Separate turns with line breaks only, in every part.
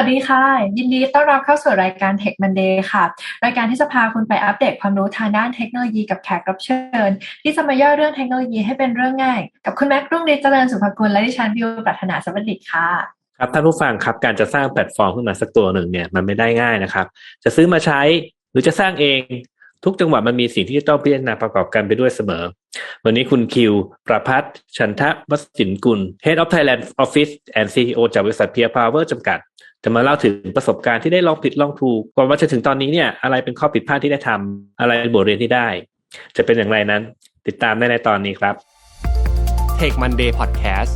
วัสดีค่ะ ยินดีต้อนรับเข้าสู่รายการ Tech Monday ค่ะ รายการที่จะพาคุณไปอัปเดตความรู้ทางด้านเทคโนโลยีกับแขกรับเชิญ ที่จะมาย่อเรื่องเทคโนโลยีให้เป็นเรื่องง่าย กับคุณแม็กรุ่งฤทธิ์เจริญสุภกุลและดิฉันวิวปรัชนาสวัสดิ์ค่ะ
ครับท่านผู้ฟังครับการจะสร้างแพลตฟอร์มขึ้นมาสักตัวหนึ่งเนี่ยมันไม่ได้ง่ายนะครับ จะซื้อมาใช้หรือจะสร้างเอง ทุกจังหวะมันมีสิ่งที่จะต้องพิจารณาประกอบกันไปด้วยเสมอ วันนี้คุณคิว ประพัฒชันทะวสินกุล Head of Thailand Office and CEO จากบริษัท Peer Power จำกัด จะมาเล่าถึงประสบการณ์ที่ได้ลองผิดลองถูกก่อนว่าจะถึงตอนนี้เนี่ยอะไรเป็นข้อผิดพลาดที่ได้ทำอะไรเป็นบทเรียนที่ได้ จะเป็นอย่างไรนั้น ติดตามได้ในตอนนี้ครับ
Take Monday Podcast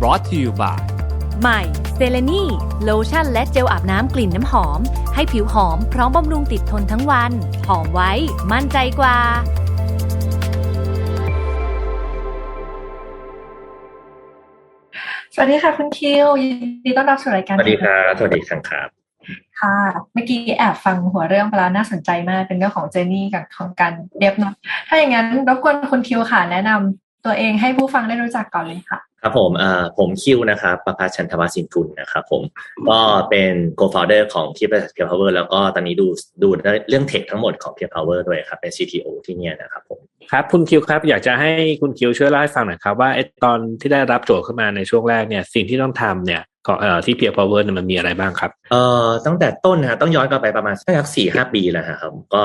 brought to you by
ใหม่เซเลนีโลชั่นและเจลอาบน้ำกลิ่นน้ำหอม ให้ผิวหอมพร้อมบำรุงติดทนทั้งวัน หอมไว้ มั่นใจกว่า
สวัสดีค่ะคุณคิวยินดีต้อนรับสู่รายการ
สวัสดีครับสวัสดีครับ
ค่ะ เมื่อกี้แอบฟังหัวเรื่องไปแล้วน่าสนใจมากเป็นเรื่องของเจนี่กับของการเดฟเนาะถ้าอย่างนั้นรบกวนคุณคิวค่ะ แนะนำ ตัวเองให้ผู้ฟังได้รู้จักก่อนเลยค่ะ
ครับผมอ่าผมคิวนะครับประภาชันทวสินกุลนะครับผมก็เป็น co-founder ของที่บริษัท Peer Power แล้วก็ตอนนี้ดูดูเรื่องเทคทั้งหมดของ Peer Power ด้วยครับ เป็น CTO ที่เนี่ยนะครับผม
ครับคุณคิวครับ อยากจะให้คุณคิวช่วยเล่าให้ฟังหน่อยครับ ว่าไอ้ตอนที่ได้รับโจทย์ขึ้นมาในช่วงแรกเนี่ยสิ่งที่ต้องทำเนี่ยก็เอ่อที่ Peer Power เนี่ยมันมีอะไรบ้างครับ
เอ่อตั้งแต่ต้นนะฮะต้องย้อนกลับไปประมาณสักสี่ห้าปีแล้วฮะครับก็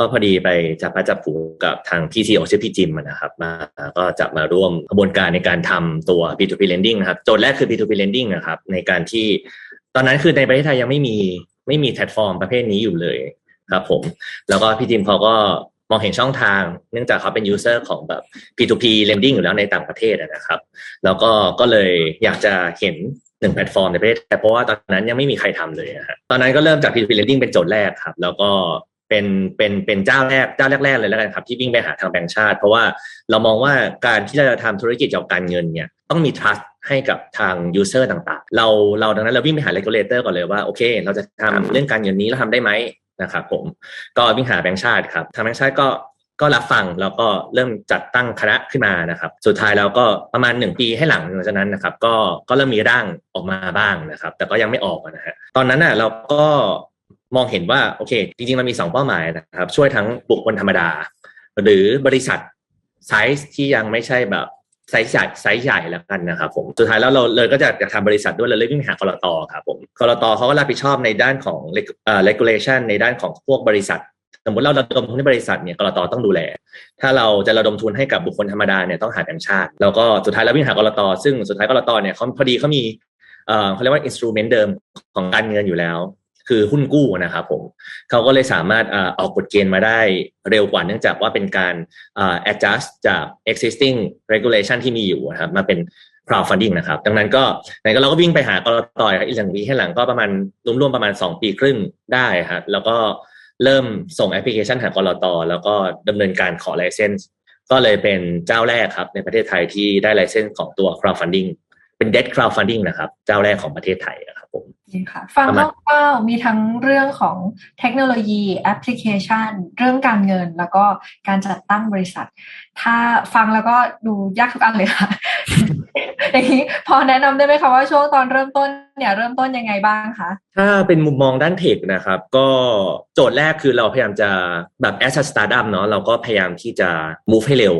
ก็พอดีไปจับพระจับผูกับทางพี่ซีโอชื่อพี่จิมนะครับมาก็จะมาร่วมกระบวนการในการทำตัว P2P lending นะครับโจทย์แรกคือ P2P lending นะครับ ในการที่ตอนนั้นคือในประเทศไทยยังไม่มีไม่มีแพลตฟอร์มประเภทนี้อยู่เลยครับผม แล้วก็พี่จิมเขาก็มองเห็นช่องทาง เนื่องจากเขาเป็นยูเซอร์ของแบบ P2P lending อยู่แล้วในต่างประเทศนะครับ แล้วก็ก็เลยอยากจะเห็นหนึ่งแพลตฟอร์มในประเทศแต่เพราะว่าตอนนั้นยังไม่มีใครทำเลยอะฮะตอนนั้นก็เริ่มจาก P2P lending เป็นโจทย์แรกครับ แล้วก็ เป็นเป็นเป็นเจ้าแรกเจ้าแรก ๆ เลยแล้วกันครับ ที่วิ่งไปหาทางแบงก์ชาติ เพราะว่าเรามองว่าการที่เราจะทำธุรกิจเกี่ยวกับการเงินเนี่ยต้องมี trust ให้กับทาง user ต่างๆ เราเราดังนั้นเราวิ่งไปหา regulator ก่อนเลยว่าโอเค เราจะทำเรื่องการเงินนี้เราทำได้ไหมนะครับผมก็วิ่งหาแบงก์ชาติครับทางแบงก์ชาติก็ก็รับฟังแล้วก็เริ่มจัดตั้งคณะขึ้นมานะครับ สุดท้ายแล้วก็ประมาณหนึ่งปีให้หลังจากนั้นนะครับ ก็ก็เริ่มมีร่างออกมาบ้างนะครับ แต่ก็ยังไม่ออกนะฮะตอนนั้นน่ะเราก็ มองเห็นว่าโอเค จริงๆ มันมีสองเป้าหมายนะครับ ช่วยทั้งบุคคลธรรมดา หรือบริษัทไซส์ที่ยังไม่ใช่แบบไซส์ใหญ่ไซส์ใหญ่แล้วกันนะครับผมสุดท้ายแล้วเราเลยก็จะจะทำบริษัทด้วยเราเลยวิ่งหากรตครับผมกรตเขาก็รับผิดชอบในด้านของเอ่อ regulation ในด้านของพวกบริษัท สมมติเราระดมทุนให้บริษัทเนี่ยกรตต้องดูแล ถ้าเราจะระดมทุนให้กับบุคคลธรรมดาเนี่ยต้องหาแบงค์ชาติ แล้วก็สุดท้ายเราวิ่งหากรตซึ่งสุดท้ายกรตเนี่ยเขาพอดีเขามีเอ่อเขาเรียกว่า instrument เดิมของการเงินอยู่แล้ว คือหุ้นกู้นะครับผมเขาก็เลยสามารถอ่าอกกฎเกณฑ์มาได้เร็วกว่าเนื่องจากว่าเป็นการ adjust จาก existing regulation ที่มีอยู่นะครับมาเป็น crowdfunding นะครับ ดังนั้นก็ไหนก็เราก็วิ่งไปหากรตอยอีกหนึ่งปีให้หลังก็ประมาณรวมๆประมาณ 2 ปีครึ่งได้ครับแล้วก็เริ่มส่งแอปพลิเคชันหากรตแล้วก็ดำเนินการขอไลเซนส์ก็เลยเป็นเจ้าแรกครับในประเทศไทยที่ได้ไลเซนส์ของตัว crowdfunding เป็น debt crowdfunding นะครับ เจ้าแรกของประเทศไทยครับ ผม
นี่ค่ะฟัง
ประมาณ
คร่าวๆมีทั้งเรื่องของเทคโนโลยีแอปพลิเคชัน เรื่องการเงินแล้วก็การจัดตั้งบริษัท ถ้าฟังแล้วก็ดูยากทุกอันเลยค่ะอย่างนี้พอแนะนำได้ไหมคะว่าช่วงตอนเริ่มต้นเนี่ยเริ่มต้นยังไงบ้างคะ
ถ้าเป็นมุมมองด้านเทคนะครับ ก็โจทย์แรกคือเราพยายามจะแบบ as a startup เนาะเราก็พยายามที่จะ move ให้เร็ว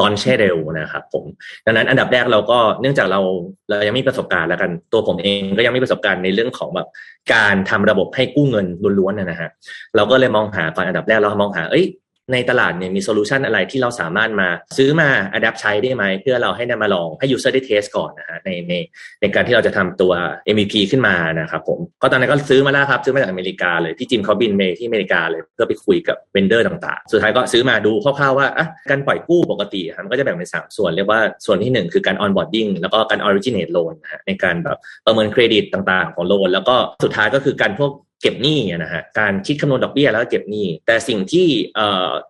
ลอนให้เร็วนะครับผมดังนั้นอันดับแรกเราก็เนื่องจากเราเรายังไม่มีประสบการณ์แล้วกันตัวผมเองก็ยังไม่มีประสบการณ์ในเรื่องของแบบการทำระบบให้กู้เงินล้วนๆนะฮะเราก็เลยมองหาก่อนอันดับแรกเรามองหาเอ้ย ในตลาดเนี่ยมีโซลูชันอะไรที่เราสามารถมาซื้อมาอัดแอปใช้ได้ไหม เพื่อเราให้นำมาลองให้ user ได้เทสก่อนนะฮะในในในการที่เราจะทำตัว MVP ขึ้นมานะครับผมก็ตอนนั้นก็ซื้อมาแล้วครับ ซื้อมาจากอเมริกาเลยพี่จิมเขาบินไปที่อเมริกาเลยเพื่อไปคุยกับเวนเดอร์ต่างๆ สุดท้ายก็ซื้อมาดูคร่าวๆว่าอะการปล่อยกู้ปกติครับมันก็จะแบ่งเป็นสามส่วนเรียกว่าส่วนที่หนึ่งคือการ onboarding แล้วก็การ originate loan นะฮะในการแบบประเมินเครดิตต่างๆ ของโลนแล้วก็สุดท้ายก็คือการพวก เก็บหนี้นะฮะการคิดคำนวณดอกเบี้ยแล้วก็เก็บหนี้ แต่สิ่งที่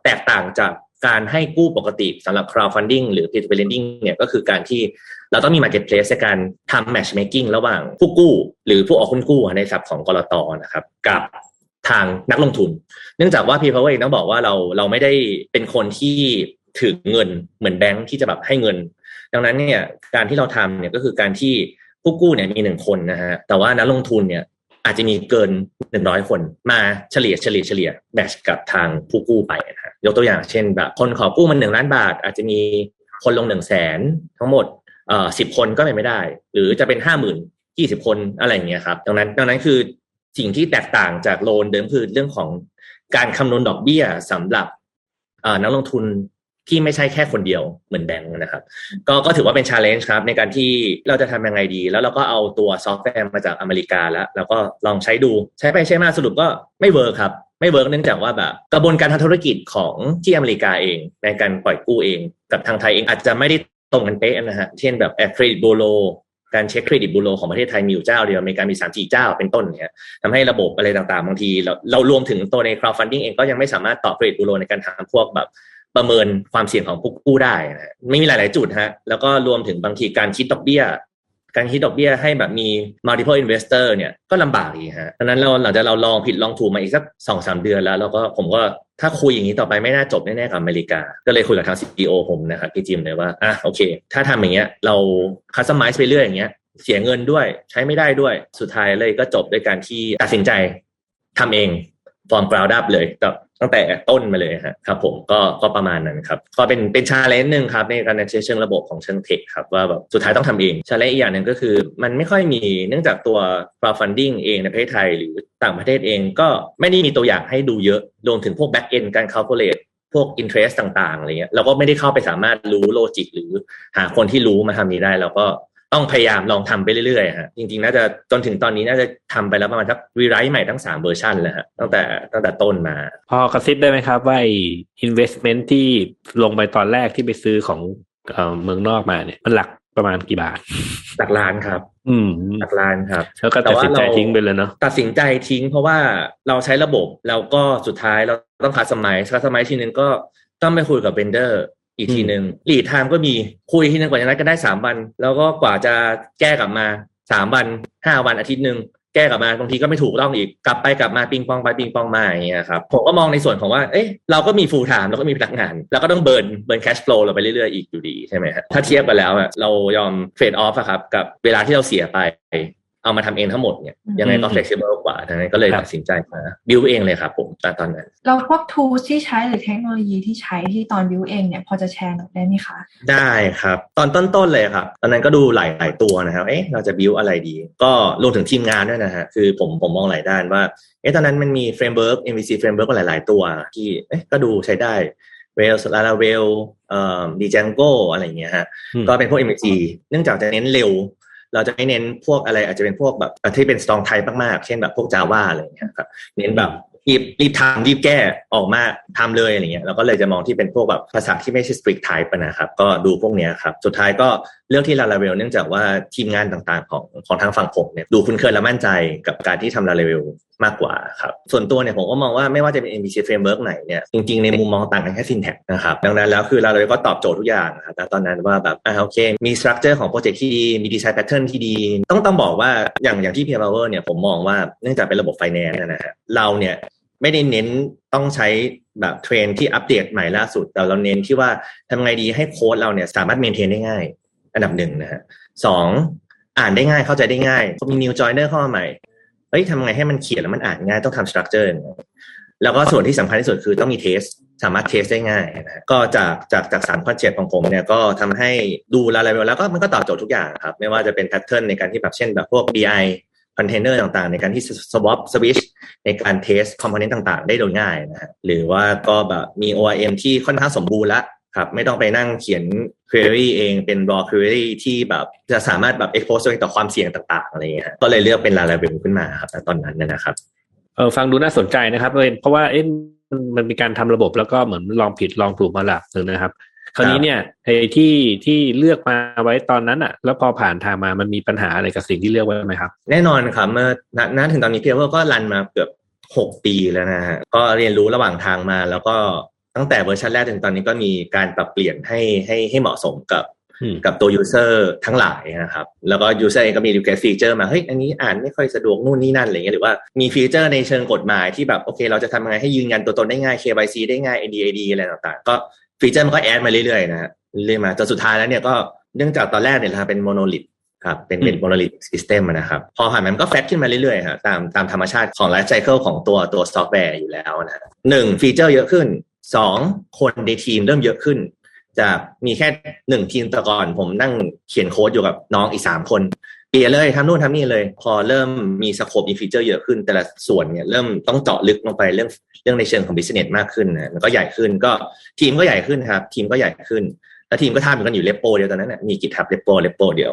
แตกต่างจากการให้กู้ปกติสำหรับ crowdfunding หรือ peer-to-peer lending เนี่ยก็คือการที่เราต้องมี marketplace ในการทำ matchmaking ระหว่างผู้กู้ หรือผู้ออกหุ้นกู้ในศัพท์ของกรตนะครับ กับทางนักลงทุน เนื่องจากว่า Peer Power เองต้องบอกว่าเราเราไม่ได้เป็นคนที่ถือเงินเหมือนแบงค์ที่จะแบบให้เงิน ดังนั้นเนี่ยการที่เราทำเนี่ยก็คือการที่ผู้กู้เนี่ยมีหนึ่งคนนะฮะแต่ว่านักลงทุนเนี่ย อาจจะมีเกินหนึ่งร้อยคนมาเฉลี่ยเฉลี่ยเฉลี่ยแมชกับทางผู้กู้ไปนะฮะยกตัวอย่างเช่นแบบคนขอกู้มันหนึ่งล้านบาท อาจจะมีคนลงหนึ่งแสนทั้งหมดเอ่อสิบคนก็เป็นไม่ได้ หรือจะเป็นห้าหมื่นยี่สิบคนอะไรอย่างเงี้ยครับดังนั้นดังนั้นคือสิ่งที่แตกต่างจากโลนเดิมคือเรื่องของการคำนวณดอกเบี้ยสำหรับอ่อนักลงทุน ที่ไม่ใช่แค่คนเดียวเหมือนแบงค์นะครับ ก็ก็ถือว่าเป็นชาเลนจ์ครับ ในการที่เราจะทำยังไงดี แล้วเราก็เอาตัวซอฟต์แวร์มาจากอเมริกาแล้วแล้วก็ลองใช้ดูใช้ไปใช้มาสรุปก็ไม่เวิร์คครับไม่เวิร์กเนื่องจากว่าแบบกระบวนการทางธุรกิจของที่อเมริกาเอง ในการปล่อยกู้เอง กับทางไทยเองอาจจะไม่ได้ตรงกันเป๊ะนะฮะเช่นแบบแอร์เครดิตบูโรการเช็คเครดิตบูโรของประเทศไทยมีอยู่เจ้าเดียวอเมริกามีสามสี่เจ้าเป็นต้นเนี่ยทำให้ระบบอะไรต่างๆ บางที เราเรารวมถึงตัวใน crowdfunding เองก็ยังไม่สามารถตอบเครดิตบูโรในการทำพวกแบบ ประเมินความเสี่ยงของผู้กู้ได้นะไม่มีหลาย ๆ จุดฮะแล้วก็รวมถึงบางทีการคิดดอกเบี้ย การคิดดอกเบี้ยให้แบบมี multiple investor เนี่ยก็ลำบากอีกฮะดังนั้นเราหลังจากเราลองผิดลองถูกมาอีกสักสองสามเดือนแล้วแล้วก็ผมก็ถ้าคุยอย่างนี้ต่อไปไม่น่าจบแน่ๆกับอเมริกา ก็เลยคุยกับทาง CEO ผมนะครับพี่จิมเลยว่าอะโอเค ถ้าทำอย่างเงี้ยเรา customize ไปเรื่อยอย่างเงี้ยเสียเงินด้วยใช้ไม่ได้ด้วยสุดท้ายเลยก็จบด้วยการที่ตัดสินใจทำเอง from ground up เลยกับ ตั้งแต่ต้นมาเลยฮะครับผมก็ก็ประมาณนั้นครับก็เป็นเป็นชาเลนจ์หนึ่งครับในการใช้เชิงระบบของเชิงเทคครับว่าแบบสุดท้ายต้องทำเองชาเลนจ์อีกอย่างหนึ่งก็คือ มันไม่ค่อยมีเนื่องจากตัว crowdfunding เองในประเทศไทย หรือต่างประเทศเองก็ไม่ได้มีตัวอย่างให้ดูเยอะรวมถึงพวก back end การ calculate พวก interest ต่างๆอะไรเงี้ยเราก็ไม่ได้เข้าไปสามารถรู้โลจิกหรือหาคนที่รู้มาทำนี้ได้เราก็ ต้องพยายามลองทำไปเรื่อยๆฮะจริงๆน่าจะจนถึงตอนนี้น่าจะทำไปแล้วประมาณสักรีไรต์ใหม่ทั้งสามเวอร์ชันเลยฮะตั้งแต่ตั้งแต่ต้นมา
พอกระซิบได้ไหมครับ ว่า investment ที่ลงไปตอนแรกที่ไปซื้อของเอ่อเมืองนอกมาเนี่ยมันหลักประมาณกี่บาท
หลักล้านครับ
อืม
หลักล้านครับ
แล้วก็ตัดสินใจทิ้งไปเลยเนาะ
ตัดสินใจทิ้งเพราะว่าเราใช้ระบบแล้วก็สุดท้ายเราต้องคัดสมัยคัดสมัยทีนึงก็ต้องไปคุยกับเบนเดอร์ อีกทีหนึ่งลีดไทม์ก็มีคุยทีนึงกว่าจะนัดกันได้สามวัน แล้วก็กว่าจะแก้กลับมาสามวันห้าวันอาทิตย์หนึ่งแก้กลับมาบางทีก็ไม่ถูกต้องอีกกลับไปกลับมาปิงปองไปปิงปองมาอย่างเงี้ยครับผมก็มองในส่วนของว่าเอ๊ะเราก็มีฟูลไทม์เราก็มีพนักงานแล้วก็ต้องเบิร์นเบิร์นแคชฟลูเราไปเรื่อยๆอีกอยู่ดีใช่ไหมครับถ้าเทียบกันแล้วอะเรายอมเทรดออฟครับกับเวลาที่เราเสียไป เอามาทำเองทั้งหมดเนี่ยยังไงก็
อืม
flexible กว่าดังนั้นก็เลย
ครับ
ตัดสินใจมาบิวเองเลยครับผมตอนตอนนั้น
เราพวก tools ที่ใช้หรือเทคโนโลยีที่ใช้ที่ตอนบิวเองเนี่ยพอจะแชร์หน่อยได้ไหมคะ
ได้ครับ ตอนต้นๆเลยครับ ตอนนั้นก็ดูหลายหลายตัวนะครับเอ๊ะเราจะบิวอะไรดี ก็รวมถึงทีมงานด้วยนะฮะคือผมผมมองหลายด้านว่าเอ๊ะตอนนั้นมันมีเฟรมเวิร์ก MVC เฟรมเวิร์กหลาย ๆ ตัวที่เอ๊ะก็ดูใช้ได้เวลลาลาเวลเอ่อดีจังโกอะไรอย่างเงี้ยฮะ
อืม
ก็เป็นพวก MVC เนื่องจากจะเน้นเร็ว เราจะไม่เน้นพวกอะไรอาจจะเป็นพวกแบบที่เป็นสตองไทยมากๆ เช่นแบบพวก Java อะไรเงี้ยครับเน้นแบบรีบรีบทำรีบแก้ออกมาทำเลยอะไรเงี้ยเราก็เลยจะมองที่เป็นพวกแบบภาษาที่ไม่ใช่ strict type นะครับ ก็ดูพวกเนี้ยครับ สุดท้ายก็ เลือกที่ Laravel เนื่องจากว่าทีมงานต่างๆ ของของทางฝั่งผมเนี่ยดูคุ้นเคยและมั่นใจกับการที่ทำ Laravel มากกว่าครับ ส่วนตัวเนี่ยผมก็มองว่าไม่ว่าจะเป็น MVC framework ไหนเนี่ยจริงๆ ในมุมมองต่างกันแค่ syntax นะครับดังนั้นแล้วคือเราเลยก็ตอบโจทย์ทุกอย่างนะครับตอนนั้นว่าแบบอ่าโอเค มี structure ของโปรเจกต์ที่ดี มี design pattern ที่ดี ต้องต้องบอกว่าอย่างอย่างที่ Peer Power เนี่ยผมมองว่าเนื่องจากเป็นระบบ finance นะฮะเราเนี่ยไม่ได้เน้นต้องใช้แบบเทรนที่อัปเดตใหม่ล่าสุด แต่เราเน้นที่ว่าทำไงดีให้โค้ดเราเนี่ยสามารถ maintain ได้ง่าย อันดับหนึ่งนะฮะสองอ่านได้ง่ายเข้าใจได้ง่ายมี new joiner เข้ามาใหม่เฮ้ยทำไงให้มันเขียนแล้วมันอ่านง่ายต้องทำสตรัคเจอร์แล้วก็ส่วนที่สำคัญที่สุดคือต้องมีเทสสามารถเทสได้ง่ายนะฮะก็จากจากจากสามคอนเซ็ปต์ของผมเนี่ยก็ทำให้ดูรายละเอียดแล้วก็มันก็ตอบโจทย์ทุกอย่างครับ ไม่ว่าจะเป็นแพทเทิร์นในการที่แบบเช่นแบบพวก BI คอนเทนเนอร์ต่างๆ ในการที่ swap switch ในการเทสคอมโพเนนต์ต่างๆ ได้โดยง่ายนะฮะหรือว่าก็แบบมี ORM ที่ค่อนข้างสมบูรณ์แล้ว ครับไม่ต้องไปนั่งเขียน query เองเป็น raw query ที่แบบจะสามารถแบบ expose ตัวเองต่อความเสี่ยงต่างๆอะไรอย่างเงี้ยฮะก็เลยเลือกเป็น Laravel ขึ้นมาครับณตอนนั้นนะครับ
เออฟังดูน่าสนใจนะครับเพราะว่าเอ๊ะมันมันมีการทำระบบแล้วก็เหมือนลองผิดลองถูกมาหลักหนึ่งนะครับ คราวนี้เนี่ยไอ้ที่ที่เลือกมาไว้ตอนนั้นอะแล้วพอผ่านทางมามันมีปัญหาอะไรกับสิ่งที่เลือกไว้ไหมครับ
แน่นอนครับเมื่อณณถึงตอนนี้เพียร์ก็รันมาเกือบหกปีแล้วนะฮะก็เรียนรู้ระหว่างทางมาแล้วก็ ตั้งแต่เวอร์ชันแรกถึงตอนนี้ก็มีการปรับเปลี่ยนให้ให้ให้เหมาะสมกับ
อืม
กับตัว user ทั้งหลายนะครับ แล้วก็ user เองก็มี request feature มาเฮ้ยอันนี้อ่านไม่ค่อยสะดวกนู่นนี่นั่นอะไรเงี้ยหรือว่ามีฟีเจอร์ในเชิงกฎหมายที่แบบโอเค เราจะทำยังไงให้ยืนยันตัวตนได้ง่าย KYC ได้ง่าย NDAD อะไรต่างๆ ก็ฟีเจอร์มันก็แอดมาเรื่อยๆนะฮะเรื่อยๆมาจนสุดท้ายแล้วเนี่ยก็เนื่องจากตอนแรกเนี่ยเราเป็นโมโนลิทครับเป็นเป็นโมโนลิทซิสเต็มนะครับ พอผ่านมันก็แฟตขึ้นมาเรื่อยๆครับตามตามธรรมชาติของไลฟ์ไซเคิลของตัวตัวซอฟต์แวร์อยู่แล้วนะหนึ่งฟีเจอร์เยอะขึ้น สองคนในทีมเริ่มเยอะขึ้นจากมีแค่หนึ่งทีมแต่ก่อน ผมนั่งเขียนโค้ดอยู่กับน้องอีกสามคน เปลี่ยนเลยทำนู่นทำนี่เลย พอเริ่มมีสโคปมีฟีเจอร์เยอะขึ้น แต่ละส่วนเนี่ยเริ่มต้องเจาะลึกลงไปเรื่องเรื่องในเชิงของบิสเนสมากขึ้นนะมันก็ใหญ่ขึ้นก็ทีมก็ใหญ่ขึ้นครับ ทีมก็ใหญ่ขึ้น แล้วทีมก็ทำกันอยู่เลปโปเดียวตอนนั้นนะมีกิจทับเลปโปเลปโปเดียว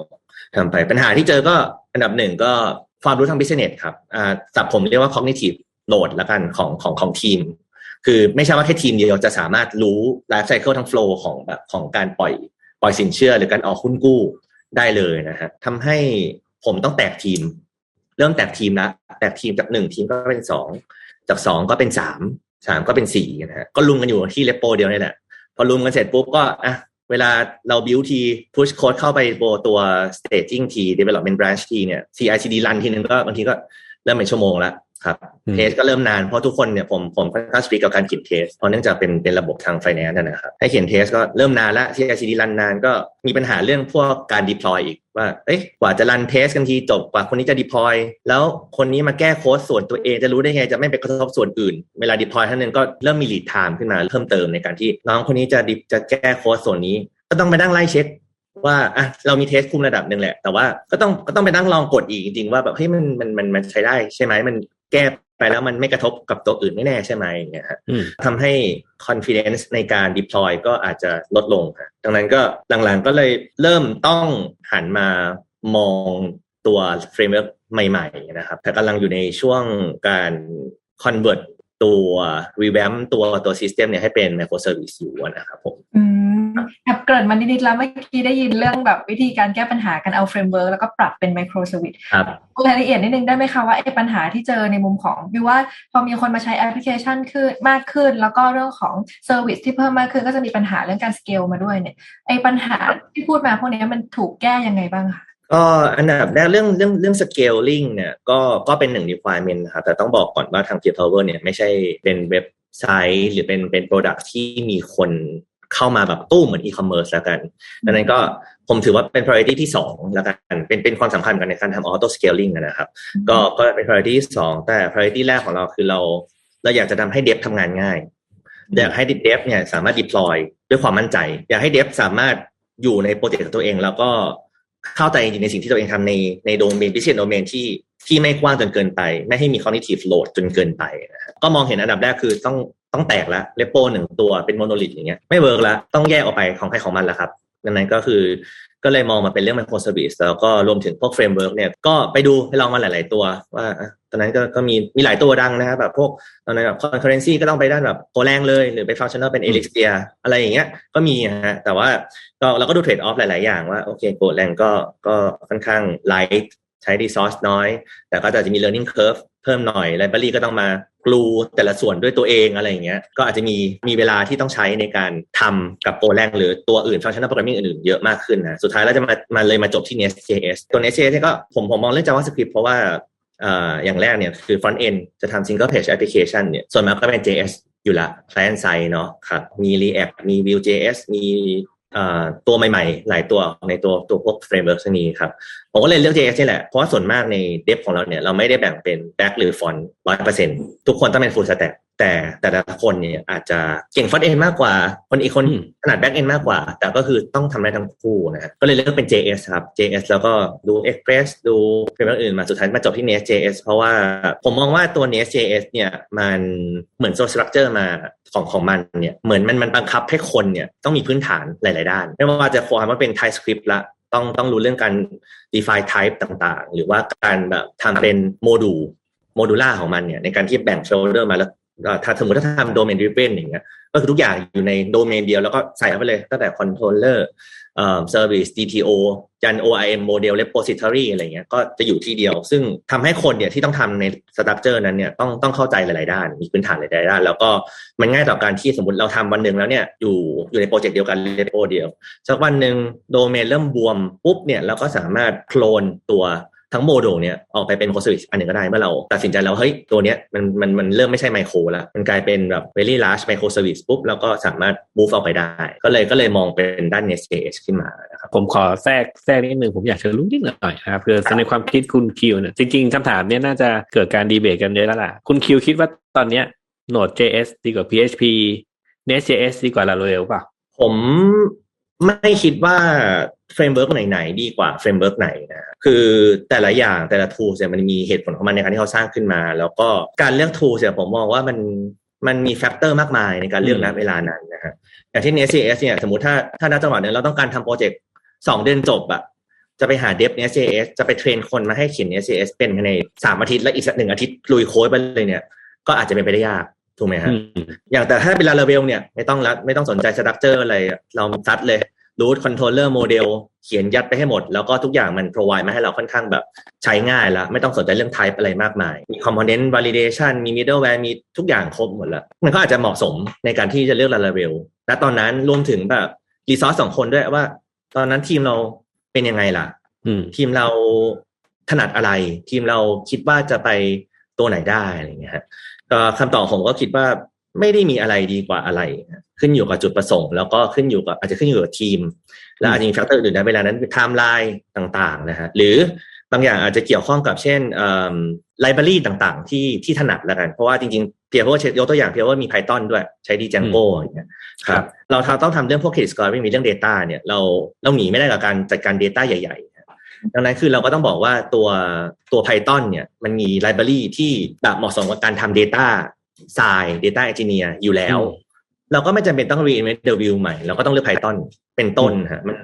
ทำไปปัญหาที่เจอก็อันดับหนึ่งก็ความรู้ทางบิสเนสครับอ่าสับผมเรียกว่า cognitive load ละกันของของของทีม คือไม่ใช่ว่าแค่ทีมเดียวจะสามารถรู้ไลฟ์ไซเคิลทั้งโฟล์ของแบบของการปล่อยปล่อยสินเชื่อหรือการออกหุ้นกู้ได้เลยนะฮะทำให้ผมต้องแตกทีม เริ่มแตกทีมละแตกทีมจากหนึ่งทีมก็เป็นสองจากสองก็เป็นสามสามก็เป็นสี่นะฮะก็ลุมกันอยู่ที่เลปโปเดียวนี่แหละพอลุมกันเสร็จปุ๊บก็อะเวลาเราบิวที push code เข้าไปโบตัว staging ที development branch ทีเนี่ย CI/CD run ทีนึงก็บางทีก็เริ่มเป็นชั่วโมงละ ครับ
อืม
เทสก็เริ่มนานเพราะทุกคนเนี่ยผมผมค่อนข้างสปีกกับการเขียนเทสเพราะเนื่องจากเป็นเป็นระบบทางไฟแนนซ์นะครับให้เขียนเทสก็เริ่มนานละ CI/CD รันนานก็มีปัญหาเรื่องพวกการ deploy อีกว่าเอ๊ะกว่าจะรันเทสกันทีจบกว่าคนนี้จะ deploy แล้วคนนี้มาแก้โค้ดส่วนตัวเองจะรู้ได้ไงจะไม่ไปกระทบส่วนอื่น เวลา deploy ท่านนึงก็เริ่มมี lead time ขึ้นมาเพิ่มเติมในการที่น้องคนนี้จะ dep- จะแก้โค้ดส่วนนี้ ก็ต้องไปนั่งไล่เช็คว่าอะเรามีเทสคุมระดับหนึ่งแหละ แต่ว่าก็ต้องก็ต้องไปนั่งลองกดอีกจริงๆว่าแบบเฮ้ยมันมันมันมันใช้ได้ใช่ไหมมัน แก้ไปแล้วมันไม่กระทบกับตัวอื่นไม่แน่ใช่ไหมอย่างเงี้ยฮะ
อืม
ทำให้ confidence ในการ deploy ก็อาจจะลดลงครับดังนั้นก็หลังๆก็เลยเริ่มต้องหันมามองตัว framework ใหม่ๆนะครับแต่กำลังอยู่ในช่วงการ convert ตัว revamp ตัวตัว system เนี่ยให้เป็น microservice อยู่นะครับผม
อืมแอบเกริดมานิดๆแล้วเมื่อกี้ได้ยินเรื่องแบบวิธีการแก้ปัญหาการเอาเฟรมเวิร์กแล้วก็ปรับเป็นไมโครสวิต
ครับ
รายละเอียดนิดนึงได้ไหมคะว่าไอ้ปัญหาที่เจอในมุมของวิวว่าพอมีคนมาใช้แอปพลิเคชันขึ้นมากขึ้น แล้วก็เรื่องของเซอร์วิสที่เพิ่มมากขึ้นก็จะมีปัญหาเรื่องการสเกลมาด้วยเนี่ยไอ้ปัญหาที่พูดมาพวกนี้มันถูกแก้ยังไงบ้างคะ
ก็อันดับแรกเรื่องเรื่องเรื่อง scaling เนี่ยก็ก็เป็นหนึ่ง requirement นะครับแต่ต้องบอกก่อนว่าทาง Peer Power เนี่ยไม่ใช่เป็นเว็บไซต์หรือเป็นเป็น product ที่มีคนเข้ามาแบบตู้เหมือน e-commerce แล้วกัน ดังนั้นก็ผมถือว่าเป็น priority ที่สองแล้วกัน เป็นเป็นความสำคัญกันในการทำ auto scaling นะครับ ก็ก็เป็น priority ที่สองแต่ priority แรกของเราคือเรา เราอยากจะทำให้เดฟทำงานง่าย อยากให้เดฟเนี่ยสามารถ deploy ด้วยความมั่นใจ อยากให้เดฟสามารถอยู่ในโปรเจกต์ของตัวเอง แล้วก็ เข้าใจจริงในสิ่งที่ตัวเองทำในในโดเมนพิเศษโดเมนที่ที่ไม่กว้างจนเกินไป ไม่ให้มี cognitive load จนเกินไปนะก็มองเห็นอันดับแรกคือต้องต้องแตกแล้วเลโปหนึ่งตัวเป็นโมโนลิทอย่างเงี้ยไม่เวิร์กแล้วต้องแยกออกไปของใครของมันแล้วครับดังนั้นก็คือ ก็เลยมองมาเป็นเรื่อง microservice แล้วก็รวมถึงพวก framework เนี่ยก็ไปดูไปลองมาหลาย ๆ ตัวว่าตอนนั้นก็ก็มีมีหลายตัวดังนะครับแบบพวกตอนนั้นแบบ concurrency ก็ต้องไปด้านแบบโคแรงเลยหรือไป functional เป็น elixir อะไรอย่างเงี้ยก็มีนะฮะแต่ว่าก็เราก็ดู trade off หลาย ๆ อย่างว่าโอเคโ o แรงก็ก็ค่อนข้าง light ใช้ resource น้อย แต่ก็อาจจะมี learning curve เพิ่มหน่อย library ก็ต้องมากลูแต่ละส่วนด้วยตัวเองอะไรอย่างเงี้ยก็อาจจะมีมีเวลาที่ต้องใช้ในการทำกับโปรแรงหรือตัวอื่น functional programming อื่นๆ เยอะมากขึ้นนะสุดท้ายแล้วจะมามาเลยมาจบที่ Nest.js ตัว Nest.js เนี่ยก็ผมผมมองเรื่อง JavaScript เพราะว่าอย่างแรกเนี่ยคือ front end จะทำ single page application เนี่ยส่วนมากก็เป็น JS อยู่ละ client side เนาะครับมี React มี Vue.js มี ตัวใหม่ๆ หลายตัวในตัวตัวพวก framework พวกนี้ครับ ผมก็เลยเลือก JS นี่แหละ เพราะว่าส่วนมากในเดฟของเราเนี่ยเราไม่ได้แบ่งเป็นแบ็กหรือฟอนต์ร้อยเปอร์เซ็นทุกคนต้องเป็นฟูลสแต่ แต่ละคนเนี่ยอาจจะเก่ง front end มากกว่า คนอีกคน
อืม
ถนัด back end มากกว่า แต่ก็คือต้องทำได้ทั้งคู่นะฮะก็เลยเลือกเป็น JS ครับ JS แล้วก็ดู Express ดูเฟรมเวิร์กอื่นมาสุดท้ายมาจบที่ Nest.js เพราะว่าผมมองว่าตัว Nest.js เนี่ยมันเหมือน source structure มาของของมันเนี่ยเหมือนมันมันบังคับให้คนเนี่ยต้องมีพื้นฐานหลาย ๆ ด้าน ไม่ว่าจะความว่าเป็น TypeScript ละต้องต้องรู้เรื่องการ define type ต่าง ๆ หรือว่าการแบบทำเป็นโมดูลโมดูล่าของมันเนี่ยในการที่แบ่งโฟลเดอร์มาแล้วเอ่อ ถ้าสมมติถ้าทำโดเมน driven อย่างเงี้ยก็คือทุกอย่างอยู่ในโดเมนเดียวแล้วก็ใส่เข้าไปเลยตั้งแต่ controller เอ่อ service DTO ยัน OIM model repository อะไรเงี้ยก็จะอยู่ที่เดียว ซึ่งทำให้คนเนี่ยที่ต้องทำใน structure นั้นเนี่ยต้องต้องเข้าใจหลาย ๆ ด้านมีพื้นฐานหลายๆด้าน แล้วก็มันง่ายต่อการที่สมมติเราทำวันหนึ่งแล้วเนี่ยอยู่อยู่ในโปรเจกต์เดียวกันเรโปเดียวสักวันหนึ่งโดเมนเริ่มบวมปุ๊บเนี่ยเราก็สามารถโคลนตัว ทั้งโมดูลเนี่ยออกไปเป็นโคสวิชอันหนึ่งก็ได้เมื่อเราตัดสินใจแล้วเฮ้ยตัวเนี้ยมันมันมันเริ่มไม่ใช่ไมโครแล้ว มันกลายเป็นแบบ very large micro service ปุ๊บแล้วก็สามารถ move ออกไปได้ ก็เลยก็เลยมองเป็นด้าน Nest.js ขึ้นมานะครับ
ผมขอแทรกแทรกนิดนึงผมอยากจะรู้นิดหน่อยนะครับคือในความคิดคุณคิวเนี่ยจริงๆคำถามเนี้ยน่าจะเกิดการดีเบตกันเยอะแล้วล่ะคุณคิวคิดว่าตอนเนี้ย Node.js ดีกว่า PHP Nest.js ดีกว่า Laravel ป่ะ
ผม ไม่คิดว่าเฟรมเวิร์กไหนๆดีกว่าเฟรมเวิร์กไหนนะคือแต่ละอย่างแต่ละทูเนี่ยมันมีเหตุผลของมันในการที่เขาสร้างขึ้นมา แล้วก็การเลือกทูเนี่ยผมมองว่ามันมันมีแฟกเตอร์มากมายในการเลือกณเวลานั้นนะฮะอย่างที่ Nest.js เนี่ยสมมติถ้าถ้าณจังหวะนั้นเราต้องการทำโปรเจกต์สองเดือนจบอะจะไปหาเดฟ Nest.js จะไปเทรนคนมาให้เขียน Nest.js เป็นภายในสามอาทิตย์และอีกสักหนึ่งอาทิตย์ลุยโค้ดไปเลยเนี่ย ก็อาจจะเป็นไปได้ยาก ถูกไหมฮะ
อืม
อย่างแต่ถ้าเป็น Laravel เนี่ยไม่ต้องรัดไม่ต้องสนใจสตรัคเจอร์อะไร เราซัดเลยรูทคอนโทรลเลอร์โมเดลเขียนยัดไปให้หมด แล้วก็ทุกอย่างมัน provide มาให้เราค่อนข้างแบบใช้ง่ายแล้วไม่ต้องสนใจเรื่อง type อะไรมากมาย มี component validation มี middleware มีทุกอย่างครบหมดแล้วมันก็อาจจะเหมาะสมในการที่จะเลือก Laravel และตอนนั้นรวมถึงแบบรีซอสสองคนด้วยว่า ตอนนั้นทีมเราเป็นยังไงล่ะ
อืม
ทีมเราถนัดอะไร ทีมเราคิดว่าจะไปตัวไหนได้อะไรอย่างเงี้ยฮะก็ คำตอบผมก็คิดว่าไม่ได้มีอะไรดีกว่าอะไร ขึ้นอยู่กับจุดประสงค์ แล้วก็ขึ้นอยู่กับอาจจะขึ้นอยู่กับทีม และอาจจะมีแฟกเตอร์อื่นในเวลานั้นไทม์ไลน์ต่างๆนะฮะหรือบางอย่างอาจจะเกี่ยวข้องกับเช่นไลบรารีต่างๆ ที่ที่ถนัดแล้วกัน เพราะว่าจริงๆเพียร์ว่ายกตัวอย่างเพียร์ว่ามี Python ด้วยใช้ดีจังโก้อย่างเงี้ย
ครับ
เราต้องทำเรื่องพวก credit scoring มีเรื่อง data เนี่ยเราเราหนีไม่ได้กับการจัดการ data ใหญ่ๆ ดังนั้นคือเราก็ต้องบอกว่าตัวตัว Python เนี่ยมันมีไลบรารีที่แบบเหมาะสมกับการทำ data science data engineer อยู่แล้ว
อืม
เราก็ไม่จำเป็นต้อง reinvent the wheel ใหม่ เราก็ต้องเลือก Python เป็นต้นฮะมัน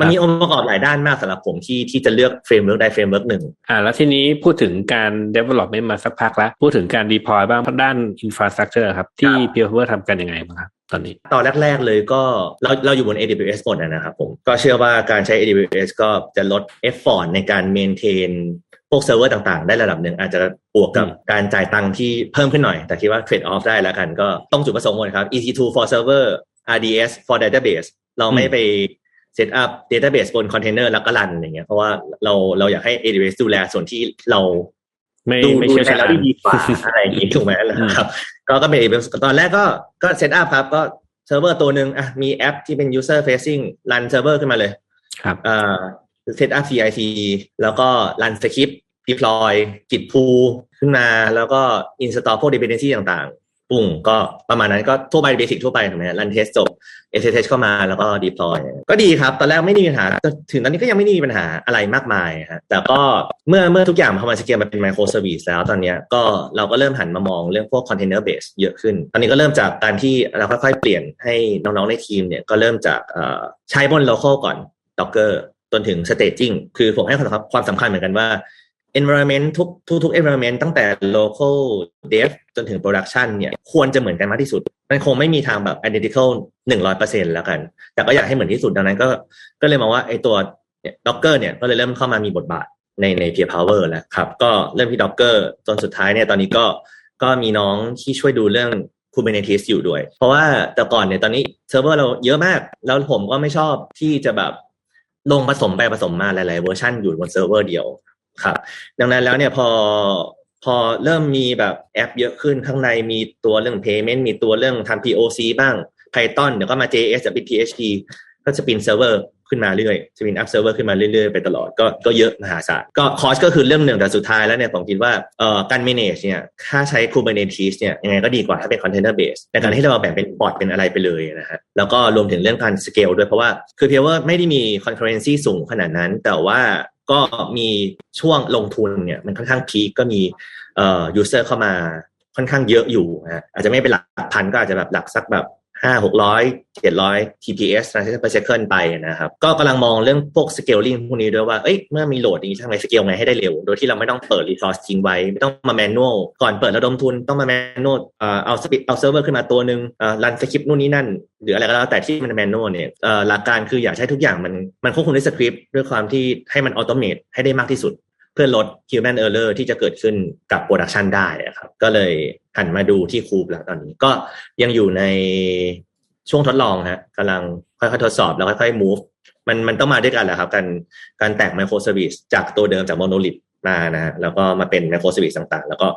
มันมีองค์ประกอบหลายด้านมากสำหรับผมที่ที่จะเลือกเฟรมเวิร์กใดเฟรมเวิร์กหนึ่ง
อ่าแล้วทีนี้พูดถึงการ development มาสักพักแล้ว พูดถึงการ deploy บ้างด้าน infrastructure ครับ ที่ p e e r p e r ทำกันยังไงบ้างครับตอนนี้
ตอนแรก ๆ เลยก็เราเราอยู่บน AWS หมดนะครับผมก็เชื่อว่าการใช้ AWS ก็จะลด effort ในการ maintain พวกเซิร์ฟเวอร์ต่างๆ ได้ระดับหนึ่งอาจจะบวกกับ
อืม
การจ่ายตังค์ที่เพิ่มขึ้นหน่อย แต่คิดว่า trade off ได้แล้วกันก็ต้องจุดประสงค์หมดครับ EC2 for server RDS for database เราไม่ไป set up database บนคอนเทนเนอร์แล้วก็รันอย่างเงี้ยเพราะว่าเราเราอยากให้ AWS ดูแลส่วนที่เรา
ไม่
ดู
ไม่
ดู
เชี่ยว
แล
ชาญ
เราได้ดีกว่าอะไรอย่างงี้ถูกไหมนะครับ ก็ก็เป็น AWS ตอนแรกก็ก็เซตอัพครับ ก็เซิร์ฟเวอร์ตัวหนึ่งอะมีแอปที่เป็น user facing รันเซิร์ฟเวอร์ขึ้นมาเลย
ครับ
เอ่อเซตอัพ CIC แล้วก็รันสคริปต์ deploy กิดพูขึ้นมาแล้วก็ install พวก dependency ต่างๆ ปุ่งก็ประมาณนั้นก็ทั่วไปเบสิกทั่วไปถูกไหมรันเทสจบ SSH เข้ามาแล้วก็ deploy ก็ดีครับ ตอนแรกไม่มีปัญหาถึงตอนนี้ก็ยังไม่มีปัญหาอะไรมากมายฮะแต่ก็เมื่อเมื่อทุกอย่างพอมันสเกลมาเป็น micro service แล้วตอนนี้ก็เราก็เริ่มหันมามองเรื่องพวก container base เยอะขึ้น ตอนนี้ก็เริ่มจากการที่เราค่อยๆเปลี่ยนให้น้องๆในทีมเนี่ยก็เริ่มจากใช้บน local ก่อน Docker จนถึง staging คือผมให้ความสำคัญเหมือนกันว่า environment ทุกทุกทุก environment ตั้งแต่ local dev จนถึง production เนี่ยควรจะเหมือนกันมากที่สุด มันคงไม่มีทางแบบ identical หนึ่งร้อยเปอร์เซ็นแล้วกัน แต่ก็อยากให้เหมือนที่สุดดังนั้นก็ก็เลยมองว่าไอ้ตัว Docker เนี่ยก็เลยเริ่มเข้ามามีบทบาทในใน Peer Power แล้วครับ ก็เริ่มที่ Docker จนสุดท้ายเนี่ยตอนนี้ก็ก็มีน้องที่ช่วยดูเรื่อง Kubernetes อยู่ด้วย เพราะว่าแต่ก่อนเนี่ยตอนนี้เซิร์ฟเวอร์เราเยอะมาก แล้วผมก็ไม่ชอบที่จะแบบลงผสมไปผสมมาหลาย ๆ เวอร์ชันอยู่บนเซิร์ฟเวอร์เดียว ครับ ดังนั้นแล้วเนี่ยพอพอเริ่มมีแบบแอปเยอะขึ้นข้างในมีตัวเรื่อง payment มีตัวเรื่องทำ POC บ้าง Python เดี๋ยวก็มา JS จะเป็น PHP ก็จะปินเซิร์ฟเวอร์ ขึ้นมาเรื่อยจะปินอัพเซิร์ฟเวอร์ขึ้นมาเรื่อยๆ ไปตลอดก็ก็เยอะมหาศาลก็คอสก็คือเรื่องหนึ่งแต่สุดท้ายแล้วเนี่ยผมคิดว่าเอ่อการ manage เนี่ยถ้าใช้ Kubernetes เนี่ยยังไงก็ดีกว่าถ้าเป็น container base ในการที่เราแบ่งเป็นบอร์ดเป็นอะไรไปเลยนะฮะแล้วก็รวมถึงเรื่องการ scale ด้วยเพราะว่าคือเพียงว่าไม่ได้มี concurrency สูงขนาดนั้น แต่ว่าก็มีช่วงลงทุนเนี่ยมันค่อนข้างพีคก็มีเอ่อ user เข้ามาค่อนข้างเยอะอยู่นะอาจจะไม่เป็นหลักพันก็อาจจะแบบหลักสักแบบ ห้าหกร้อยเจ็ดร้อย TPS transaction per second ไปนะครับ ก็กำลังมองเรื่องพวก scaling พวกนี้ด้วยว่า เอ้ย เมื่อมีโหลดอย่างนี้ทำไง scale ไงให้ได้เร็ว โดยที่เราไม่ต้องเปิด resource ทิ้งไว้ ไม่ต้องมา manual ก่อนเปิดระดมทุนต้องมา manual เอ่อเอาสปิเอาเซิร์ฟเวอร์ขึ้นมาตัวหนึ่งเอ่อรันสคริปต์นู่นนี่นั่น หรืออะไรก็แล้วแต่ที่มัน manual เนี่ยเอ่อหลักการคืออยากให้ทุกอย่างมันมันควบคุมด้วยสคริปต์ด้วยความที่ให้มัน automate ให้ได้มากที่สุด เพื่อลด human error ที่จะเกิดขึ้นกับ production ได้อะครับ ก็เลยหันมาดูที่คูปแล้วตอนนี้ก็ยังอยู่ในช่วงทดลองฮะกำลังค่อยๆทดสอบแล้วค่อยๆ move มันมันต้องมาด้วยกันแหละครับ การการแตก micro service จากตัวเดิมจาก monolith ไปมานะแล้วก็มาเป็นไมโครสวิตต่างๆ แล้วก็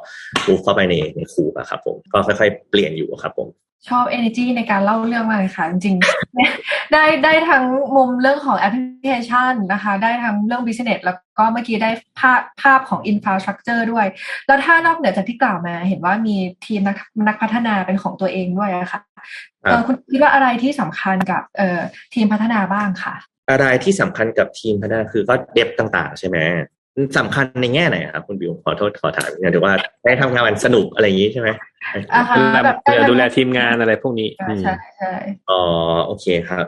รูฟเข้าไปในในคูปอะครับผมก็ค่อยๆ เปลี่ยนอยู่ครับผม
ชอบ energy ในการเล่าเรื่องมากเลยค่ะ จริงๆได้ได้ทั้งมุมเรื่องของแอปพลิเคชันนะคะ ได้ทั้งเรื่อง business แล้วก็เมื่อกี้ได้ภาพภาพของ infrastructure ด้วย แล้วถ้านอกเหนือจากที่กล่าวมา เห็นว่ามีทีมนักนักพัฒนาเป็นของตัวเองด้วยอะค่ะเออคุณคิดว่าอะไรที่สำคัญกับเอ่อทีมพัฒนาบ้างค่ะ
อะไรที่สำคัญกับทีมพัฒนาคือก็เดฟต่าง ๆ ใช่ไหม สำคัญในแง่ไหนครับคุณบิวขอโทษขอถามเนี่ยถือว่าได้ทำงานมันสนุกอะไรอย่างนี้ใช่ไหม
อ่าฮะ
ดูแล
แบบ
เดี๋ยวดูแลทีมงานอะไรพวกนี้อืม
ใช่ใช่
อ๋อโอเคครับ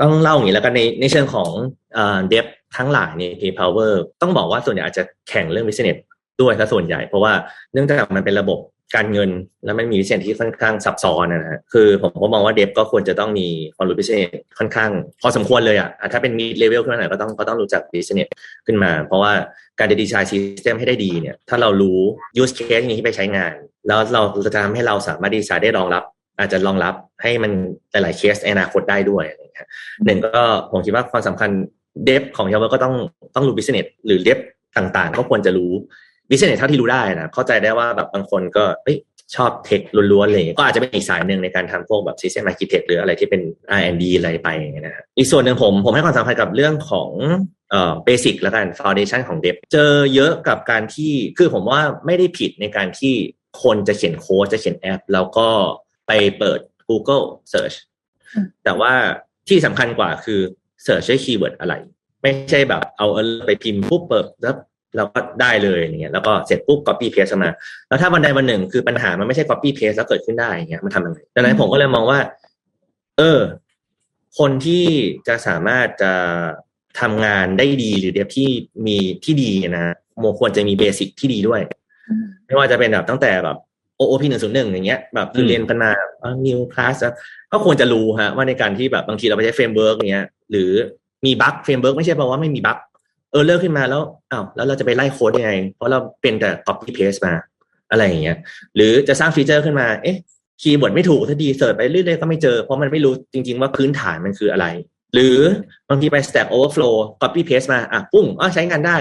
ต้องเล่าอย่างนี้แล้วกันในในเชิงของเอ่อเดฟทั้งหลายใน Pay Power ต้องบอกว่าส่วนใหญ่อาจจะแข่งเรื่อง business ด้วยซะส่วนใหญ่ เพราะว่าเนื่องจากมันเป็นระบบ การเงินแล้วมันมีวิช s ที่ค่อนข้างซับซ้อนนะฮะคือผมก็มองว่าเดฟก็ควรจะต้องมีความรู้ business ค่อนข้าง พอสมควรเลยอะถ้าเป็นมีเลเวลขึ้นมาหน่อยก็ต้องก็ต้องรู้จัก business ขึ้นมา เพราะว่าการจะดีไซน์ซิสเต็มให้ได้ดีเนี่ยถ้าเรารู้ use case นี้ที่ไปใช้งาน แล้วเราจะทำให้เราสามารถดีไซน์ได้รองรับ อาจจะรองรับให้มันหลายๆเคสในอนาคตได้ด้วยหนึ่งก็ผมคิดว่าความสำคัญเดฟของเยาวก็ต้องต้องรู้ business หรือเดฟต่างๆ ก็ควรจะรู้ business เท่าที่รู้ได้นะเข้าใจได้ว่าแบบบางคนก็ชอบเทคล้วนๆเลย ก็อาจจะเป็นอีกสายหนึ่งในการทำพวกแบบ system architect หรืออะไรที่เป็น R&D อะไรไปนะฮะอีกส่วนหนึ่งผมผมให้ความสำคัญกับเรื่องของเอ่อ basic แล้วกัน foundation ของ dev เจอเยอะกับการที่คือผมว่าไม่ได้ผิดในการที่คนจะเขียนโค้ดจะเขียนแอป แล้วก็ไปเปิด Google Search แต่ว่าที่สำคัญกว่าคือ Search ด้คีย์เวิร์ดอะไร ไม่ใช่แบบเอาไปพิมพ์ปุ๊บเปิดแล้ว เราก็ได้เลยอย่างเงี้ยแล้วก็เสร็จปุ๊บ copy paste มา แล้วถ้าวันใดวันหนึ่งคือปัญหามันไม่ใช่ copy paste แล้วเกิดขึ้นได้อย่างเงี้ยมันทำยังไงดังนั้นผมก็เลยมองว่า เออ คนที่จะสามารถจะทำงานได้ดีหรือเดียบที่มีที่ดีนะโมควรจะมีเบสิกที่ดีด้วย
อืม
ไม่ว่าจะเป็นแบบตั้งแต่แบบ OOP หนึ่งศูนย์หนึ่งอย่างเงี้ยแบบคือ
ม
เรียนกันมานิวคลาสก็ควรจะรู้ฮะว่าในการที่แบบบางทีเราไปใช้เฟรมเวิร์กเงี้ยหรือมีบั๊กเฟรมเวิร์กไม่ใช่แปลว่าไม่มีบั๊ก เออเลิกขึ้นมาแล้วอ้าวแล้วเราจะไปไล่โค้ดยังไง เพราะเราเป็นแต่ copy paste มาอะไรอย่างเงี้ย หรือจะสร้างฟีเจอร์ขึ้นมา เอ๊ะ คีย์เวิร์ดไม่ถูกถ้าดีเสิร์ชไปเรื่อยๆก็ไม่เจอ เพราะมันไม่รู้จริง ๆ ว่าพื้นฐานมันคืออะไร หรือบางทีไป Stack Overflow copy paste มา อะปุ้งอ๋อใช้งานได้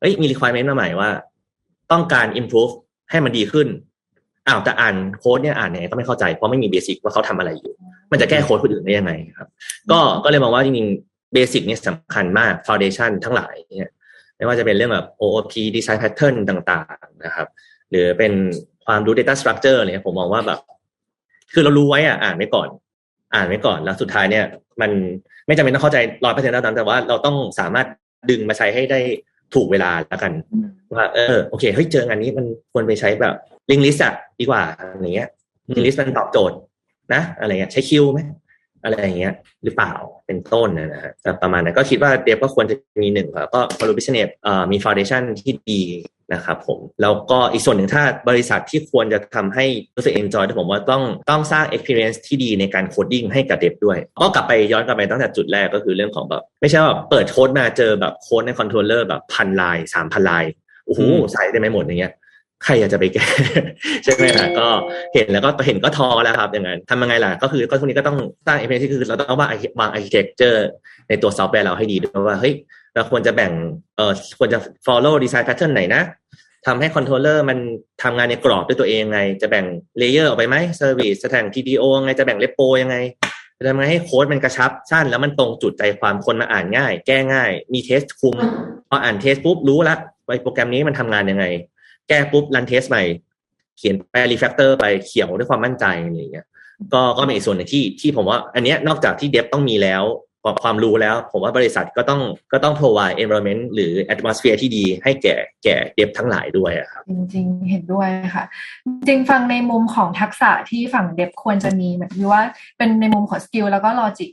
เอ้ยมี requirement มาใหม่ว่า ต้องการ improve ให้มันดีขึ้นอ้าวแต่อ่านโค้ดเนี่ยอ่านยังไงก็ไม่เข้าใจเพราะไม่มีเบสิกว่าเขาทำอะไรอยู่ มันจะแก้โค้ดคนอื่นได้ยังไงครับ ก็ก็เลยมองว่าจริง เบสิกเนี่ยสำคัญมาก foundation ทั้งหลายเนี่ยไม่ว่าจะเป็นเรื่องแบบ OOP design pattern ต่างๆนะครับ หรือเป็นความรู้ data structure เนี่ยผมมองว่าแบบ คือเรารู้ไว้อะอ่านไว้ก่อน อ่านไว้ก่อนแล้วสุดท้ายเนี่ย มันไม่จำเป็นต้องเข้าใจร้อยเปอร์เซ็นต์แล้วแต่ว่าเราต้องสามารถดึงมาใช้ให้ได้ถูกเวลาแล้วกัน ว่า เออโอเคเฮ้ยเจองานนี้มันควรไปใช้แบบลิงลิสต์อะดีกว่าอะไรเงี้ยลิงลิสต์มันตอบโจทย์นะ อะไรเงี้ยใช้คิวไหม อะไรอย่างเงี้ยหรือเปล่าเป็นต้นนะฮะแต่ประมาณนั้นก็คิดว่าเดฟก็ควรจะมีหนึ่งครับก็พอรู้บิสเนสเอ่อมีฟ u n เดชันที่ดีนะครับผมแล้วก็อีกส่วนหนึ่งถ้าบริษัทที่ควรจะทำให้รู้สึกเอนจอยที่ผมว่าต้องต้องสร้าง experience ที่ดีในการโคดดิ้งให้กับเดฟด้วย ก็กลับไปย้อนกลับไปตั้งแต่จุดแรกก็คือเรื่องของแบบ ไม่ใช่ว่าเปิดโค้ดมาเจอแบบโค้ดในคอนโทรลเลอร์แบบพันลายสามพันลายโอ้โห
อืม
ใส่ได้ไม่หมดอย่างเงี้ย ใครอยากจะไปแก้ใช่ไหมล่ะก็เห็นแล้วก็เห็นก็ทอแล้วครับอย่างนั้นทำยังไงล่ะก็คือก็ทุกนี้ก็ต้องสร้าง experience ที่คือเราต้องวางวาง architecture ในตัวซอฟต์แวร์เราให้ดีด้วยว่าเฮ้ยเราควรจะแบ่งเออควรจะ follow design pattern ไหนนะทำให้คอนโทรลเลอร์มันทำงานในกรอบด้วยตัวเองไง จะแบ่งเลเยอร์ออกไปไหม service จะแบ่ง TDO ไงจะแบ่ง repo ยังไงจะทำไงให้โค้ดมันกระชับสั้นแล้วมันตรงจุดใจความคนมาอ่านง่าย แก้ง่าย มีเทสคุมพออ่านเทสปุ๊บรู้ละว่าโปรแกรมนี้มันทำงานยังไง แก้ปุ๊บรันเทสใหม่ เขียนไปรีแฟกเตอร์ไปเขียวด้วยความมั่นใจอะไรอย่างเงี้ยก็ก็เป็นอีกส่วนหนึ่งที่ที่ผมว่า อันเนี้ยนอกจากที่เดฟต้องมีแล้วความรู้แล้ว ผมว่าบริษัทก็ต้องก็ต้อง provide environment หรือ atmosphere ที่ดีให้แก่แก่เดฟทั้งหลายด้วยอะครับ
จริงๆ เห็นด้วยค่ะ จริงฟังในมุมของทักษะที่ฝั่งเดฟควรจะมีแบบที่ว่าเป็นในมุมของสกิลแล้วก็ลอจิก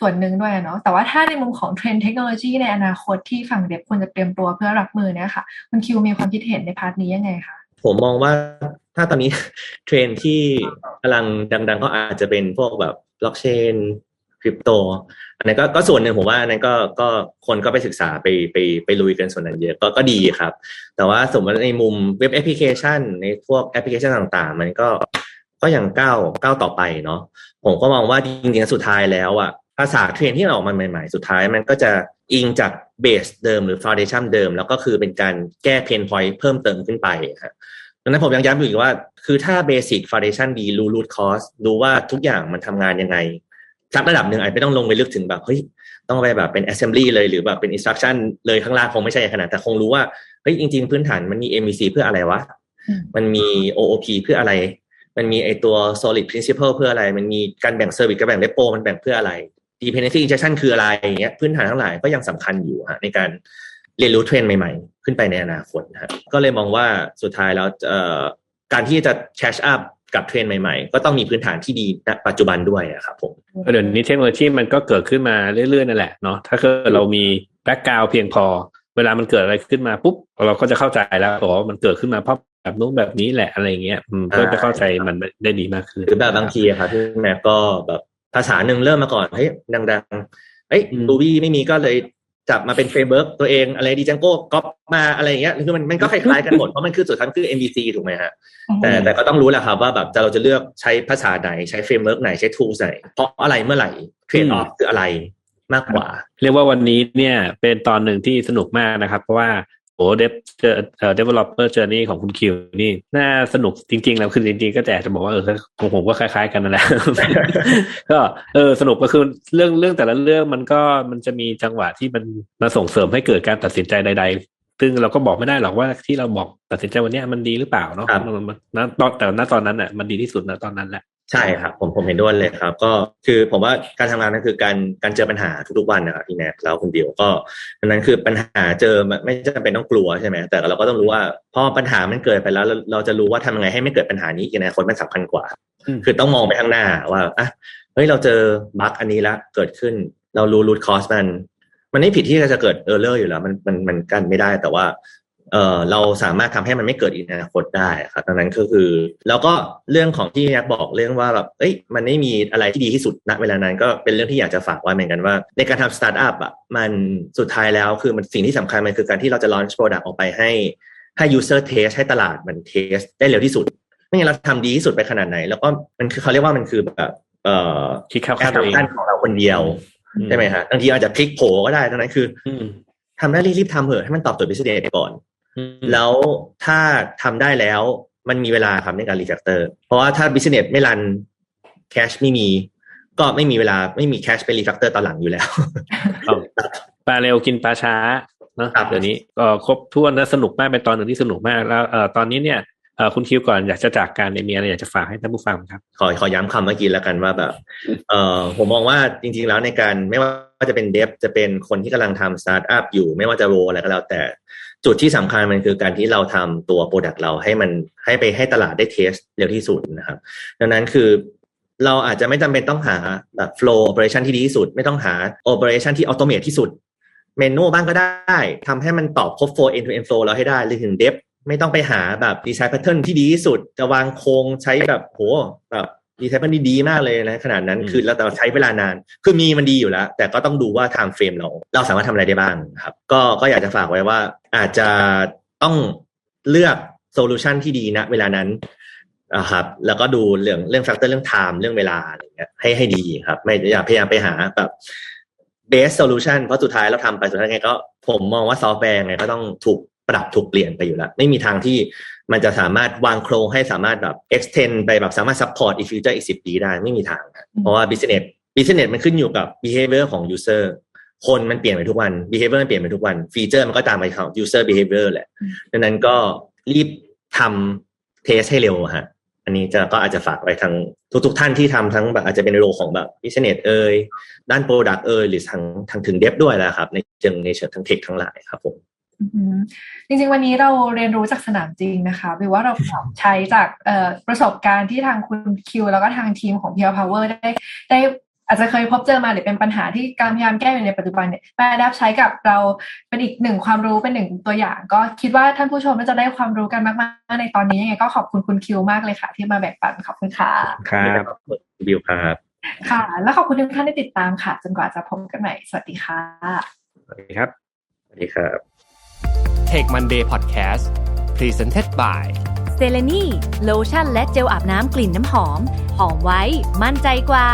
ส่วนหนึ่งด้วยเนาะแต่ว่าถ้าในมุมของเทรนด์เทคโนโลยีในอนาคตที่ฝั่งเดฟควรจะเตรียมตัวเพื่อรับมือเนี่ยค่ะคุณคิวมีความคิดเห็นในพาร์ทนี้ยังไงคะ
ผมมองว่าถ้าตอนนี้เทรนด์ที่กำลังดังๆก็อาจจะเป็นพวกแบบบล็อกเชนคริปโตอันนั้นก็ก็ส่วนหนึ่งผมว่าอันนั้นก็ก็คนก็ไปศึกษาไปไปไปลุยกันส่วนนั้นเยอะก็ก็ดีครับ แต่ว่าสมมติในมุมเว็บแอปพลิเคชัน ในพวกแอปพลิเคชันต่างๆ มันก็ก็ยังก้าวก้าวต่อไปเนาะผมก็มองว่าจริงๆสุดท้ายแล้วอะาษาเทรนที่ออกมาใหม่ๆ สุดท้ายมันก็จะอิงจากเบสเดิมหรือฟ u n เดชันเดิม แล้วก็คือเป็นการแก้เพนพอยต์เพิ่มเติมขึ้นไปฮะดังนั้นผมยังย้ำอยู่อีกว่า คือถ้าเบสิกฟ u n เดชันดีรู้รูทคอสรู้ว่าทุกอย่างมันทำงานยังไงสักระดับหนึ่งอาจไม่ต้องลงไปลึกถึงแบบเฮ้ยต้องไปแบบเป็น assembly เลยหรือแบบเป็น instruction เลยข้างล่างคงไม่ใช่ขนาดแต่คงรู้ว่าเฮ้ยจริง ๆ พื้นฐานมันมี MVC เพื่ออะไรวะ
อืม
มันมี OOP เพื่ออะไร มันมีไอตัว solid principle เพื่ออะไร มันมีการแบ่ง service กับแบ่ง repo มันแบ่งเพื่ออะไร dependency injection คืออะไรอย่างเงี้ยพื้นฐานทั้งหลายก็ยังสำคัญอยู่ฮะในการเรียนรู้เทรนด์ใหม่ๆ ขึ้นไปในอนาคตนะฮะก็เลยมองว่าสุดท้ายแล้วเอ่อการที่จะ catch up กับเทรนด์ใหม่ๆ ก็ต้องมีพื้นฐานที่ดีณปัจจุบันด้วยอะครับผม
เดี๋ยวนี้เทคโนโลยีมันก็เกิดขึ้นมาเรื่อยๆนั่นแหละเนาะถ้าเกิดเรามีแบ็กกราวเพียงพอ เวลามันเกิดอะไรขึ้นมาปุ๊บเราก็จะเข้าใจแล้วอ๋อมันเกิดขึ้นมาเพราะแบบนู้นแบบนี้แหละอะไรเงี้ยอืมก็จะเข้าใจมันได้ดีมากขึ้น
หรือแบบบางทีอะครับที่แม็กก็แบบ ภาษาหนึ่งเริ่มมาก่อนเฮ้ยดังๆเฮ้ย
อืม
รูบี้ไม่มีก็เลยจับมาเป็นเฟรมเวิร์กตัวเองอะไรดีจังโก้ก๊อปมาอะไรอย่างเงี้ยคือมันมันก็คล้ายๆกันหมด เพราะมันคือสุดท้ายมันคือ MVC ถูกไหมฮะแต่แต่ก็ต้องรู้แหละครับว่าแบบจะเราจะเลือกใช้ภาษาไหนใช้เฟรมเวิร์กไหนใช้ tools ไหนเพราะอะไรเมื่อไหร่เทรดออฟคืออะไรมากกว่า
เรียกว่าวันนี้เนี่ยเป็นตอนหนึ่งที่สนุกมากนะครับ เพราะว่า โอ้เดฟเจอเอ่อ developer journey ของคุณคิวนี่ น่าสนุกจริงๆแล้วคือจริงๆ ก็แต่จะบอกว่าเออของผมก็คล้ายๆกันนั่นแหละ ก็เออสนุกก็คือเรื่องเรื่องแต่ละเรื่องมันก็มันจะมีจังหวะที่มันมาส่งเสริมให้เกิดการตัดสินใจใด ๆ ซึ่งเราก็บอกไม่ได้หรอกว่าที่เราบอกตัดสินใจวันเนี้ยมันดีหรือเปล่าเนาะ
ครับ
มันมันณตอนแต่ณตอนนั้นอะมันดีที่สุดณตอนนั้นแหละ
ใช่ครับผมผมเห็นด้วยเลยครับ ก็คือผมว่าการทำงานนั่นคือการการเจอปัญหาทุกๆวันนะครับพี่แนทแล้วคุณเดียวก็ดังนั้นคือปัญหาเจอไม่ไม่จำเป็นต้องกลัวใช่ไหมแต่เราก็ต้องรู้ว่าพอปัญหามันเกิดไปแล้ว เราเราจะรู้ว่าทำยังไงให้ไม่เกิดปัญหานี้อีกในอนาคตมันสำคัญกว่า
อืม
คือต้องมองไปข้างหน้าว่าอะเฮ้ยเราเจอบั๊กอันนี้แล้วเกิดขึ้น เรารู้รูทคอสมัน มันไม่ผิดที่จะเกิดเออร์เลอร์อยู่แล้ว มันมันมันกันไม่ได้แต่ว่า เออเราสามารถทำให้มันไม่เกิดอีกในอนาคตได้ครับดังนั้นก็คือ แล้วก็เรื่องของที่แอกบอกเรื่องว่าแบบเอ้ยมันไม่มีอะไรที่ดีที่สุดณเวลานั้นก็เป็นเรื่องที่อยากจะฝากไว้เหมือนกันว่า ในการทำสตาร์ทอัพอะมันสุดท้ายแล้วคือมันสิ่งที่สำคัญมันคือการที่เราจะ launch product ออกไปให้ให้ user test ให้ตลาดมัน test ได้เร็วที่สุด ไม่งั้นเราทำดีที่สุดไปขนาดไหน แล้วก็มันคือเขาเรียกว่ามันคือแบบเอ่อ
คิดเข้า
การ
ข้างตัวเอง
ทำงานของเราคนเดียวใช่ไหมฮะบางทีอาจจะพลิกโผก็ได้ดังนั้นคือ
อืม
ทำได้รีบๆทำเถอะให้มันตอบโจทย์ business ก่อน
อืม
แล้วถ้าทำได้แล้วมันมีเวลาครับในการรีแฟกเตอร์ เพราะว่าถ้าบิสเนสไม่รันแคชไม่มี ก็ไม่มีเวลาไม่มีแคชไปรีแฟกเตอร์ตอนหลังอยู่แล้ว
เอาปลาเร็วกินปลาช้าเนอะ
ครับ
เดี๋ยวนี้ก็ครบถ้วนและสนุกมากเป็นตอนหนึ่งที่สนุกมากแล้วเอ่อตอนนี้เนี่ยเอ่อคุณคิวก่อนอยากจะจากการเนี่ยมีอะไรอยากจะฝากให้ท่านผู้ฟังครับ
ขอขอย้ำคำเมื่อกี้แล้วกันว่าแบบเอ่อผมมองว่าจริง ๆ แล้วในการไม่ว่าจะเป็นเดฟจะเป็นคนที่กำลังทำสตาร์ทอัพอยู่ ไม่ว่าจะโรอะไรก็แล้วแต่ จุดที่สำคัญมันคือการที่เราทำตัวโปรดักต์เราให้มันให้ไปให้ตลาดได้เทสเร็วที่สุดนะครับ ดังนั้นคือเราอาจจะไม่จำเป็นต้องหาแบบ flow operation ที่ดีที่สุด ไม่ต้องหา operation ที่ automate ที่สุด เมนูบ้างก็ได้ทำให้มันตอบครบ flow end to end flow เราให้ได้หรือถึง depth ไม่ต้องไปหาแบบ design pattern ที่ดีที่สุด จะวางโครงใช้แบบโหแบบ ดีไซน์มันดีๆมากเลยนะขนาดนั้น
อืม
คือเราแต่ใช้เวลานาน คือมีมันดีอยู่แล้ว แต่ก็ต้องดูว่า time frame เรา เราสามารถทำอะไรได้บ้างครับ ก็ก็อยากจะฝากไว้ว่า อาจจะต้องเลือกโซลูชันที่ดีนะเวลานั้นอ่าครับแล้วก็ดูเรื่องเรื่องแฟกเตอร์เรื่อง time เรื่องเวลาอะไรเงี้ยให้ให้ดีครับ ไม่อย่าพยายามไปหาแบบ best solution เพราะสุดท้ายเราทำไปสุดท้ายไงก็ผมมองว่าซอฟต์แวร์ไงก็ต้องถูกปรับถูกเปลี่ยนไปอยู่แล้ว ไม่มีทางที่ มันจะสามารถวางโครงให้สามารถแบบ extend ไปแบบสามารถ support อีก future อีกสิบปีได้ไม่มีทางครับเพราะว่า business business มันขึ้นอยู่กับ behavior ของ user คนมันเปลี่ยนไปทุกวัน behavior มันเปลี่ยนไปทุกวัน ฟีเจอร์มันก็ตามไปของ user behavior แหละดังนั้นก็รีบทำเทสให้เร็วฮะ อันนี้จะก็อาจจะฝากไว้ทั้งทุก ๆ ท่านที่ทำทั้งแบบอาจจะเป็นโรของแบบ business เอ่ยด้าน product เอ่ยหรือทางทางถึงเดฟด้วยแหละครับ ในเชิงในเชิงทั้งเทคทั้งหลายครับผ
ม จริงๆ วันนี้เราเรียนรู้จากสนามจริงนะคะหรือว่าเราปรับใช้จากเอ่อประสบการณ์ที่ทางคุณคิว แล้วก็ทางทีมของ Pure Power ได้ได้อาจจะเคยพบเจอมาหรือเป็นปัญหาที่การพยายามแก้อยู่ในปัจจุบันเนี่ยมาดับใช้กับเราเป็นอีกหนึ่งความรู้เป็นหนึ่งตัวอย่าง ก็คิดว่าท่านผู้ชมน่าจะได้ความรู้กันมากๆ ในตอนนี้ยังไงก็ขอบคุณคุณคิวมากเลยค่ะ ที่มาแบ่งปันขอบคุณค่ะ
ครับ
บิวครับ
ค่ะ แล้วขอบคุณทุกท่านที่ติดตามค่ะ จนกว่าจะพบกันใหม่สวัสดีค่ะ
สวัสดีครับ
สวัสดีครับ
Take Monday Podcast Presented by
เซเลนีโลชั่นและเจลอาบน้ำกลิ่นน้ำหอม หอมไว้ มั่นใจกว่า